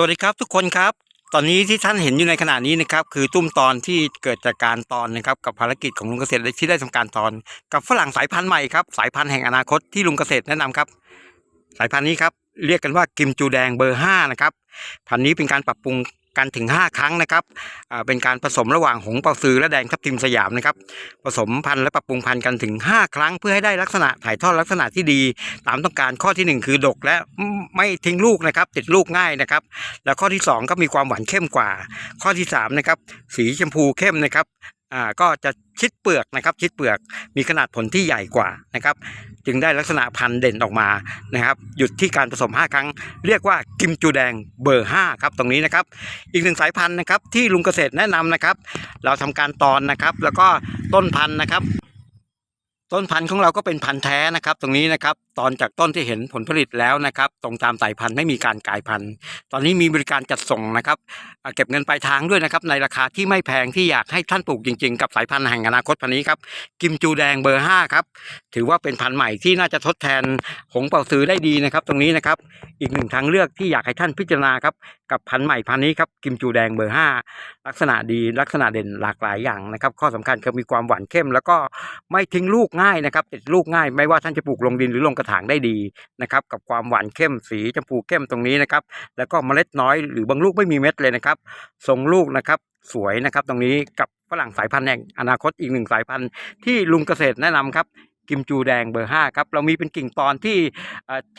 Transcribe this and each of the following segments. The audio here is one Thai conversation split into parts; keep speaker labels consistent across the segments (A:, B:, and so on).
A: สวัสดีครับทุกคนครับ ตอนนี้ที่ท่านเห็นอยู่ในขณะนี้นะครับคือตุ้มตอนที่เกิดจากการตอนนะครับกับภารกิจของลุงเกษตรที่ได้ทำการตอน กับฝรั่งสายพันธุ์ใหม่ครับสายพันธุ์แห่งอนาคตที่ลุงเกษตรแนะนำครับ สายพันธุ์นี้ครับเรียกกันว่ากิมจูแดงเบอร์5นะครับพันธุ์นี้เป็นการปรับปรุง กันถึง 5 ครั้งนะครับเป็นการผสมระหว่างหงเปาซือและแดงทับทิมสยามนะครับ ผสมพันธุ์และปรับปรุงพันธุ์กันถึง 5 ครั้ง เพื่อให้ได้ลักษณะถ่ายทอดลักษณะที่ดี ตามต้องการข้อทีหนึ่1 คือดกและไม่ทิ้งลูกนะครับ ติดลูกง่ายนะครับ แล้วข้อที่ 2 ก็มีความหวานเข้มกว่า ข้อที่3นะครับสีชมพูเข้มนะครับ อ่าก็จะชิดเปลือกนะครับ ชิดเปลือกมีขนาดผลที่ใหญ่กว่านะครับ จึงได้ลักษณะพันธุ์เด่นออกมานะครับ หยุดที่การผสม 5 ครั้ง เรียกว่ากิมจูแดงเบอร์ 5 ครับตรงนี้นะครับ อีกหนึ่งสายพันธุ์นะครับที่ลุงเกษตรแนะนำนะครับ เราทำการตอนนะครับ แล้วก็ต้นพันธุ์นะครับ ต้นพันธุ์ของเราก็เป็นพันธุ์แท้นะครับ ตรงนี้นะครับ ตอนจากต้นที่เห็นผลผลิตแล้วนะครับ ตรงตามสายพันธุ์ไม่มีการกลายพันธุ์ ตอนนี้มีบริการจัดส่งนะครับเก็บเงินปลายทางด้วยนะครับ ในราคาที่ไม่แพงที่อยากให้ท่านปลูกจริงๆ กับสายพันธุ์แห่งอนาคตพันนี้ครับกิมจูแดงเบอร์5ครับถือว่าเป็นพันธุ์ใหม่ที่น่าจะทดแทนหงเป่าซื้อได้ดีนะครับ ตรงนี้นะครับ อีกหนึ่งทางเลือกที่อยากให้ท่านพิจารณาครับกับพันธุ์ใหม่พันธุ์นี้ครับกิมจูแดงเบอร์ 5 ลักษณะดีลักษณะเด่นหลากหลายอย่างนะครับ ข้อสำคัญคือมีความหวานเข้ม แล้วก็ไม่ทิ้งลูกง่ายนะครับติดลูกง่าย ไม่ว่าท่านจะปลูกลงดินหรือลงกระถางได้ดีนะครับกับความหวานเข้มสีชมพูเข้มตรงนี้นะครับแล้วก็เมล็ดน้อยหรือบางลูกไม่มีเม็ดเลยนะครับทรงลูกนะครับสวยนะครับตรงนี้กับฝรั่งสายพันธุ์แห่งอนาคตอีกหนึ่งสายพันธุ์ที่ลุงเกษตรแนะนำครับกิมจูแดงเบอร์ 5 ครับ เรามีเป็นกิ่งตอนที่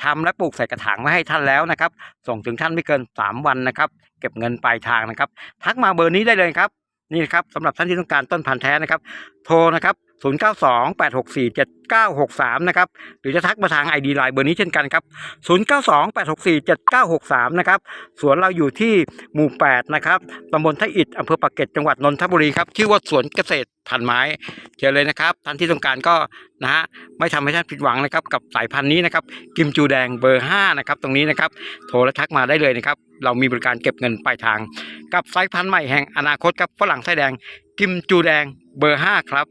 A: ทำและปลูกใส่กระถางไว้ให้ท่านแล้วนะครับ ส่งถึงท่านไม่เกิน 3 วันนะครับ เก็บเงินปลายทางนะครับ ทักมาเบอร์นี้ได้เลยครับ นี่นะครับสำหรับท่านที่ต้องการต้นพันธุ์แท้นะครับ โทรนะครับ 0928647963 นะครับ หรือจะทักมาทาง ID ไลน์เบอร์นี้เช่นกันครับ 0928647963 นะครับ สวนเราอยู่ที่หมู่ 8 นะครับตำบลท่าอิฐอำเภอปากเกร็ดจังหวัดนนทบุรีครับ ชื่อว่าสวนเกษตรพันไม้เจอเลยนะครับ ท่านที่ต้องการก็นะฮะไม่ทำให้ท่านผิดหวังนะครับ กับสายพันธุ์นี้นะครับ กิมจูแดงเบอร์ 5 นะครับ ตรงนี้นะครับ โทรและทักมาได้เลยนะครับ เรามีบริการเก็บเงินปลายทาง กับสายพันธุ์ใหม่แห่งอนาคตครับฝรั่งไส้แดงกิมจูแดงเบอร์ 5 ครับ